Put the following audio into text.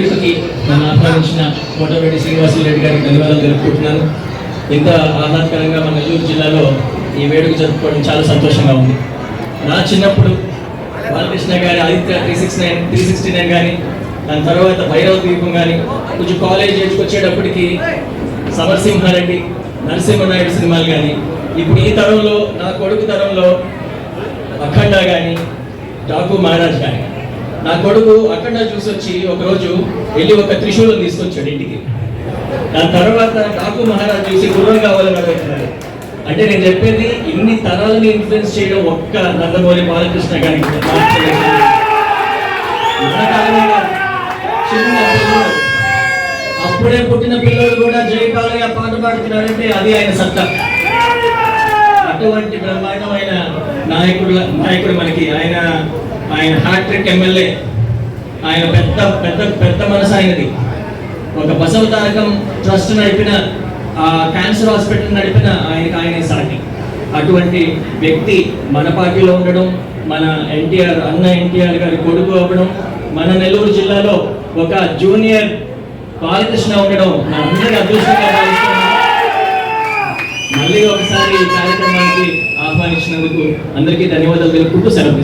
నన్ను ఆహ్వానించిన కోటమిరెడ్డి శ్రీనివాసులు రెడ్డి గారికి ధన్యవాదాలు జరుపుకుంటున్నాను ఇంత ఆహ్లాదకరంగా మన నెల్లూరు జిల్లాలో ఈ వేడుక జరుపుకోవడం చాలా సంతోషంగా ఉంది. నా చిన్నప్పుడు బాలకృష్ణ గారి Aditya three six nine three sixty nine కానీ దాని తర్వాత భైరవ ద్వీపం కానీ కొంచెం కాలేజ్ వచ్చేటప్పటికి సమరసింహారెడ్డి నరసింహనాయుడు సినిమాలు కానీ ఇప్పుడు ఈ తరంలో నా కొడుకు తరంలో అఖండ కానీ డాకు మహారాజ్ కానీ నా కొడుకు అక్కడ చూసి వచ్చి ఒకరోజు వెళ్ళి ఒక త్రిశూలం తీసుకొచ్చాడు ఇంటికి. దాని తర్వాత డాకు మహారాజ్ చూసి గుర్రం కావాలని అడుగుతున్నాడు అంటే నేను చెప్పేది ఇన్ని తరాలని ఇన్ఫ్లుయెన్స్ చేయడం ఒక్క నందమూరి బాలకృష్ణ గారికి అప్పుడే పుట్టిన పిల్లలు కూడా జయపాలయ్య పాట పాడుతున్నారంటే అది ఆయన సత్తా. అటువంటి బ్రహ్మాండమైన నాయకుడు నాయకుడు మనకి. ఆయన ఆయన హ్యాట్రిక్ ఎమ్మెల్యే ఆయన పెద్ద పెద్ద పెద్ద మనసు ఆయనది. ఒక బసవ తారకం ట్రస్ట్ నడిపిన ఆ క్యాన్సర్ హాస్పిటల్ నడిపిన ఆయనకి ఆయనే సాటి అటువంటి వ్యక్తి మన పార్టీలో ఉండడం మన ఎన్టీఆర్ అన్న ఎన్టీఆర్ గారి కొడుకు అవ్వడం మన నెల్లూరు జిల్లాలో ఒక జూనియర్ బాలకృష్ణ ఉండడం అందరి అదృష్టంగా మళ్ళీ ఒకసారి ఈ కార్యక్రమానికి ఆహ్వానించినందుకు అందరికీ ధన్యవాదాలు తెలుపుకుంటూ సెలవు